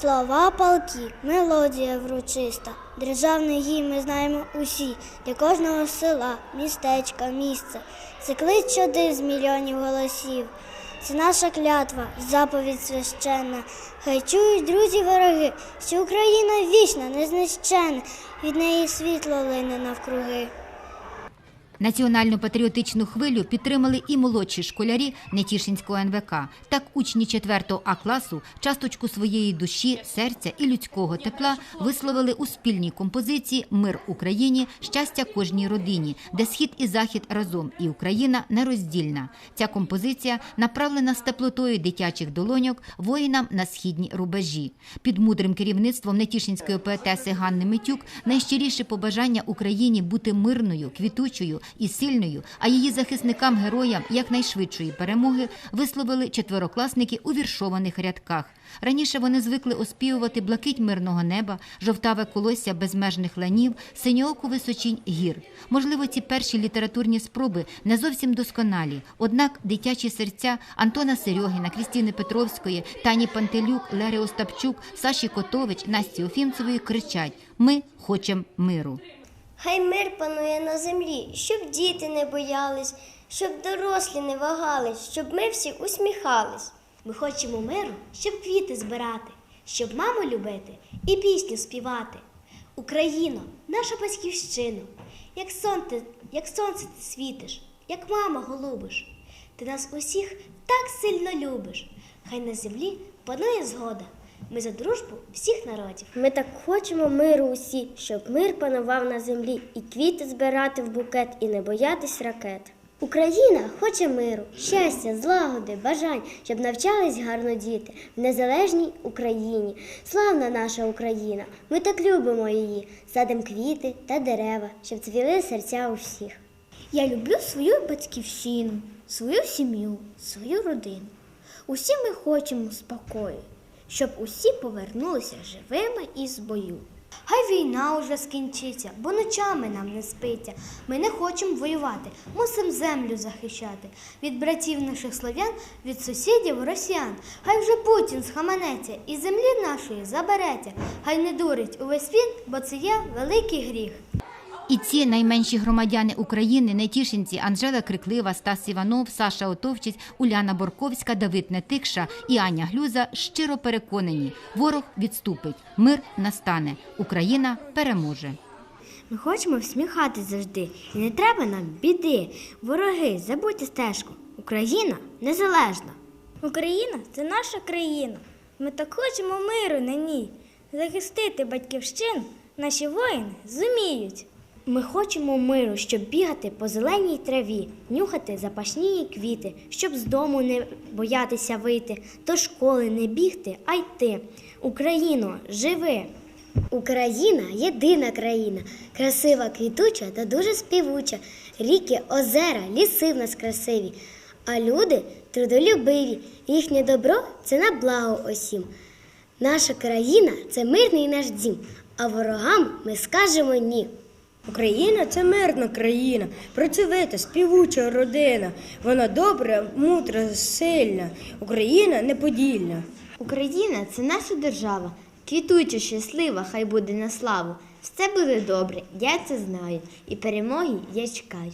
Слова палки, мелодія врочиста, державний гімн ми знаємо усі, для кожного села, містечка, місця. Це клич щодив з мільйонів голосів. Це наша клятва, заповідь священна. Хай чують друзі вороги, що Україна вічна, незнищенна, від неї світло лине навкруги. Національну патріотичну хвилю підтримали і молодші школярі Нетішинського НВК. Так учні 4 А класу часточку своєї душі, серця і людського тепла висловили у спільній композиції Мир Україні, щастя кожній родині, де схід і захід разом, і Україна нероздільна. Ця композиція направлена з теплотою дитячих долоньок воїнам на східні рубежі. Під мудрим керівництвом Нетішинської поетеси Ганни Митюк найщиріше побажання Україні бути мирною, квітучою і сильною, а її захисникам героям якнайшвидшої перемоги висловили четверокласники у віршованих рядках. Раніше вони звикли оспівувати блакить мирного неба, жовтаве колосся безмежних ланів, синьооку височінь гір. Можливо, ці перші літературні спроби не зовсім досконалі. Однак дитячі серця Антона Серьогіна, Крістіни Петровської, Тані Пантелюк, Лери Остапчук, Саші Котович, Насті Офімцевої кричать: Ми хочемо миру. Хай мир панує на землі, щоб діти не боялись, щоб дорослі не вагались, щоб ми всі усміхались. Ми хочемо миру, щоб квіти збирати, щоб маму любити і пісню співати. Україно, наша батьківщина, як сонце, як сонце ти світиш, як мама голубиш. Ти нас усіх так сильно любиш. Хай на землі панує згода. Ми за дружбу всіх народів. Ми так хочемо миру усі, щоб мир панував на землі, і квіти збирати в букет, і не боятись ракет. Україна хоче миру, щастя, злагоди, бажань, щоб навчались гарно діти в незалежній Україні. Славна наша Україна! Ми так любимо її, садим квіти та дерева, щоб цвіли серця у всіх. Я люблю свою батьківщину, свою сім'ю, свою родину. Усі ми хочемо спокою, щоб усі повернулися живими із бою. Хай війна уже скінчиться, бо ночами нам не спиться. Ми не хочемо воювати, мусимо землю захищати. Від братів наших слов'ян, від сусідів росіян. Хай вже Путін схаменеться і землі нашої забереться. Хай не дурить увесь світ, бо це є великий гріх. І ці найменші громадяни України, нетішинці Анжела Криклива, Стас Іванов, Саша Отовчиць, Уляна Борковська, Давид Нетикша і Аня Глюза щиро переконані, ворог відступить, мир настане, Україна переможе. Ми хочемо всміхатись завжди, і не треба нам біди. Вороги, забудьте стежку. Україна незалежна. Україна це наша країна. Ми так хочемо миру на ній. Захистити батьківщину наші воїни зуміють. Ми хочемо миру, щоб бігати по зеленій траві, нюхати запашні квіти, щоб з дому не боятися вийти, до школи не бігти, а йти. Україно, живи! Україна єдина країна, красива, квітуча та дуже співуча. Ріки, озера, ліси в нас красиві, а люди трудолюбиві. Їхнє добро це на благо усім. Наша країна це мирний наш дім, а ворогам ми скажемо ні. Україна це мирна країна, працьовита, співуча родина. Вона добра, мудра, сильна. Україна неподільна. Україна це наша держава, квітуча, щаслива, хай буде на славу. Все буде добре, я це знаю, і перемоги я чекаю.